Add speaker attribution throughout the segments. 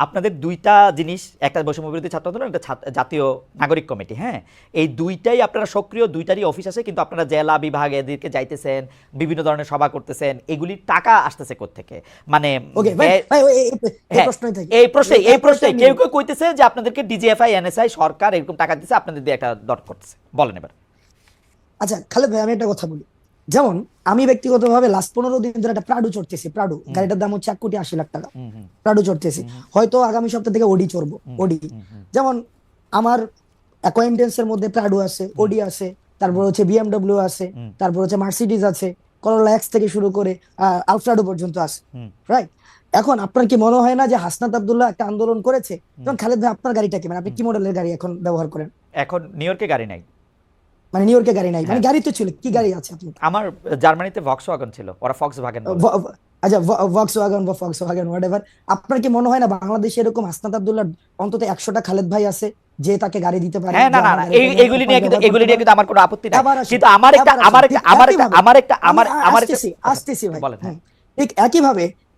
Speaker 1: আপনাদের দুইটা জিনিস একটা বৈষম্য বিরোধী ছাত্র আন্দোলন একটা জাতীয় নাগরিক কমিটি হ্যাঁ? এই দুইটাই আপনারা সক্রিয় দুইটারই অফিস আছে কিন্তু আপনারা জেলা বিভাগ এদিকে যাইতেছেন বিভিন্ন ধরনের সভা করতেছেন এগুলির টাকা আসতেছে থেকে মানে
Speaker 2: এই-
Speaker 1: হ্যাঁ, প্রশ্নে এই প্রশ্নে কেউ কেউ কইতেছে যে আপনাদেরকে ডিজিএফআই এনএসআই সরকার এরকম টাকা দিচ্ছে আপনাদের দিয়ে একটা দর করতেছে। বলেন এবার।
Speaker 2: আচ্ছা খালেদ ভাই আমি একটা কথা বলি। যেমন আমি ব্যক্তিগতভাবে লাস্ট পনেরো দিন ধরে একটা প্রাডু চড়তেছি প্রাডু গাড়িটার দাম হচ্ছে এক কোটি আশি লাখ টাকা। প্রাডু চড়তেছি। হয়তো আগামী সপ্তাহ থেকে ওডি চড়বো ওডি। যেমন আমার অ্যাকোয়েন্টেন্সের মধ্যে প্রাডু আছে ওডি আছে তারপর হচ্ছে বিএমডব্লিউ আছে তারপর হচ্ছে মার্সিডিজ আছে করোলা এক্স থেকে শুরু করে আলফ্রাডো পর্যন্ত আছে রাইট এখন আপনার কি মনে হয় না যে হাসনাত আবদুল্লাহ একটা আন্দোলন করেছে? যেমন খালেদ ভাই আপনার গাড়িটা কি? মানে আপনি কি মডেলের গাড়ি এখন ব্যবহার করেন?
Speaker 1: এখন নিউ ইয়র্কে গাড়ি নাই।
Speaker 2: মানে নিউ ইয়র্কে গাড়ি নাই। মানে
Speaker 1: হ্যাঁ।
Speaker 2: গাড়ি তো ছিল কি গাড়ি আছে আপনার?
Speaker 1: আমার জার্মানিতে ভক্স ওয়াগন ছিল ওরা ফক্স ভাগেন
Speaker 2: আচ্ছা ভক্স ওয়াগন বা ফক্স ওয়াগন হোয়াট এভার আপনার কি মনে হয় না বাংলাদেশে এরকম হাসনাত আব্দুল্লাহ অন্তত একশোটা খালেদ ভাই আছে যে তাকে গাড়ি দিতে পারে?
Speaker 1: হ্যাঁ না না না এগুলি নিয়ে কিন্তু এগুলি নিয়ে কিন্তু আমার কোনো আপত্তি নাই। কিন্তু আমার একটা আমার একটা আমার একটা আমার একটা আমার আমার একটা
Speaker 2: আসতেছি আসতেছি ভাই
Speaker 1: বলেন হ্যাঁ।
Speaker 2: ঠিক একইভাবে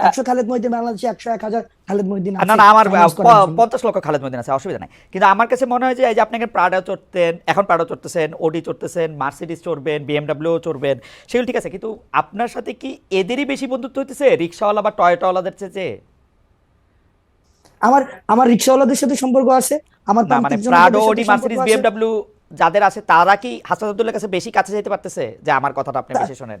Speaker 2: একশো খালেদ মহিউদ্দিন বাংলাদেশে একশো এক হাজার খালেদ মহিউদ্দিন
Speaker 1: না না আমার। পঞ্চাশ লক্ষ খালেদ মদিন আছে অসুবিধা নাই কিন্তু আমার কাছে মনে হয় যে এই যে আপনাকে প্রাডা চড়তেন এখন প্রাডা চড়তেছেন ওডি চড়তেছেন মার্সিডিস চড়বেন বিএমডাব্লিউ চড়বেন সেগুলো ঠিক আছে কিন্তু আপনার সাথে কি এদেরই বেশি বন্ধুত্ব হইতেছে রিক্সাওয়ালা বা টয়টাওয়ালাদের চেয়ে
Speaker 2: আমার আমার রিক্সাওয়ালাদের সাথে সম্পর্ক আছে আমার
Speaker 1: মানে প্রাডো ওডি মার্সিডিস
Speaker 2: আছে।
Speaker 1: বিএমডাব্লিউ যাদের আছে তারা কি হাসান কাছে বেশি কাছে যেতে পারতেছে যে আমার কথাটা আপনি বেশি শোনেন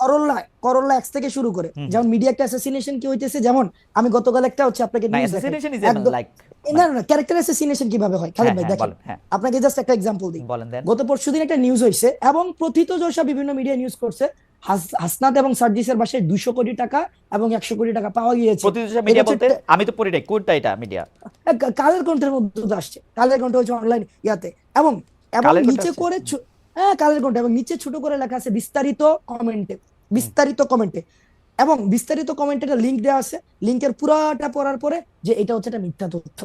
Speaker 2: Corolla Corolla X থেকে শুরু করে। যেমন মিডিয়া একটা অ্যাসাসিনেশন কি হইতেছে? যেমন আমি গতকাল একটা হচ্ছে আপনাকে
Speaker 1: না
Speaker 2: না ক্যারেক্টার অ্যাসাসিনেশন কীভাবে হয়? খালেদ
Speaker 1: হ্যাঁ,
Speaker 2: ভাই
Speaker 1: হ্যাঁ,
Speaker 2: দেখেন।
Speaker 1: হ্যাঁ।
Speaker 2: আপনাকে জাস্ট একটা এক্সাম্পল দিই। গত পরশুদিন একটা নিউজ হয়েছে এবং প্রথিত যশা বিভিন্ন মিডিয়া নিউজ করছে। হাসনাত এবং সার্জিসের বাসায় দুইশো কোটি টাকা এবং একশো কোটি টাকা পাওয়া গিয়েছে।
Speaker 1: আমি তো পড়ি নাই কোনটা এটা মিডিয়া
Speaker 2: কালের কণ্ঠের মধ্যে আসছে। কালের কণ্ঠ হচ্ছে অনলাইন ইয়াতে। এবং এবং নিচে করে হ্যাঁ কালের কণ্ঠ এবং নিচে ছোট করে লেখা আছে বিস্তারিত কমেন্টে বিস্তারিত কমেন্টে এবং বিস্তারিত কমেন্টে একটা লিঙ্ক দেওয়া আছে। লিঙ্কের পুরাটা পড়ার পরে যে এটা হচ্ছে একটা মিথ্যা তথ্য।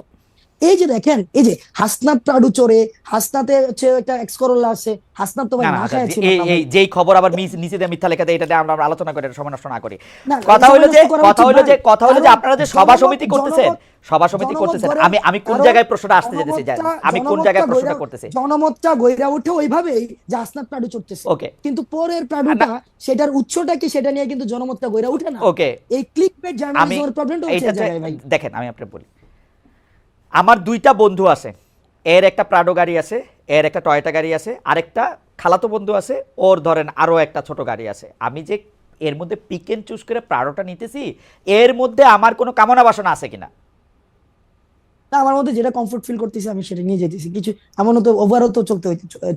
Speaker 2: এই যে দেখেন এই যে হাসনাত প্রাডু চোরে হাসনাতে হচ্ছে একটা এক্স করোলা আছে হাসনাত তো ভাই
Speaker 1: না
Speaker 2: খায়
Speaker 1: আচ্ছা,
Speaker 2: ছিল
Speaker 1: এই এই যেই খবর আবার নিচে দিয়ে মিথ্যা লেখা দেয় এটা দিয়ে আমরা আমরা আলোচনা করে সময় নষ্ট না করি। কথা হলো যে কথা হলো যে কথা হলো যে আপনারা যে সভা সমিতি করতেছেন সভা সমিতি করতেছেন আমি আমি কোন জায়গায় প্রশ্নটা আসতে যেতেছি জানেন? আমি কোন জায়গায় প্রশ্নটা করতেছি?
Speaker 2: জনমতটা গইরা উঠে ওইভাবেই যে আসনাত প্রাডু চড়তেছে।
Speaker 1: ওকে।
Speaker 2: কিন্তু পরের প্রাডুটা সেটার উৎসটা কি সেটা নিয়ে কিন্তু জনমতটা গইরা উঠে না।
Speaker 1: ওকে।
Speaker 2: এই ক্লিক পেড
Speaker 1: আমি
Speaker 2: জার্নালিজমের প্রবলেমটা হচ্ছে জায়গায় ভাই।
Speaker 1: দেখেন আমি আপনাকে বলি। আমার দুইটা বন্ধু আছে। এর একটা প্রাডো গাড়ি আছে এর একটা টয়টা গাড়ি আছে আরেকটা খালাতো বন্ধু আছে ওর ধরেন আরও একটা ছোট গাড়ি আছে। আমি যে এর মধ্যে পিক এন্ড চুজ করে প্রাডোটা নিতেছি এর মধ্যে আমার কোনো কামনা বাসনা আছে কিনা?
Speaker 2: না আমার মধ্যে যেটা কমফোর্ট ফিল করতেছি আমি সেটা নিয়ে যেতেছি। কিছু এমনও তো ওভারও তো চলতে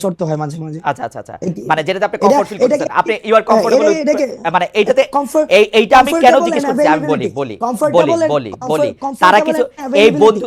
Speaker 2: চড়তে হয় মাঝে মাঝে।
Speaker 1: আচ্ছা আচ্ছা আচ্ছা। মানে যেটাতে আপনি কমফোর্ট ফিল করতেছেন আপনি ইউ আর কমফোর্টেবল মানে এইটাতে এই এইটা আমি কেন জিজ্ঞেস করছি? আমি বলি. বলি বলি বলি বলি তারা কিছু এই বন্ধু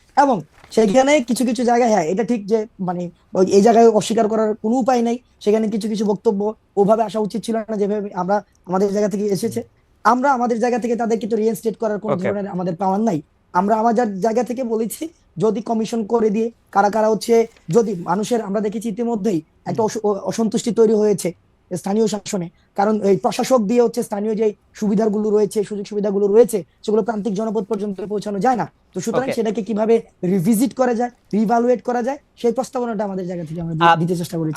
Speaker 2: এবং সেখানে কিছু কিছু জায়গায় হ্যাঁ এটা ঠিক যে মানে এই জায়গায় অস্বীকার করার কোনো উপায় নাই। সেখানে কিছু কিছু বক্তব্য ওভাবে আসা উচিত ছিল না যেভাবে আমরা আমাদের জায়গা থেকে এসেছে। আমরা আমাদের জায়গা থেকে তাদেরকে তো রিইনস্টেট করার কোনো ধরনের আমাদের পাওয়ার নাই। আমরা আমাদের জায়গা থেকে বলেছি যদি কমিশন করে দিয়ে কারা কারা হচ্ছে যদি মানুষের আমরা দেখেছি ইতিমধ্যেই একটা অসন্তুষ্টি তৈরি হয়েছে। স্থানীয় শাসনে। কারণ এই প্রশাসক দিয়ে হচ্ছে স্থানীয় যে সুবিধাগুলো রয়েছে সুযোগ সুবিধাগুলো রয়েছে সেগুলো প্রান্তিক জনপদ পর্যন্ত পৌঁছানো যায় না। তো সুতরাং সেটাকে কীভাবে রিভিজিট করা যায় রিভালুয়েট করা যায় সেই প্রস্তাবনাটা আমাদের জায়গা থেকে আমরা দিতে চেষ্টা করেছি।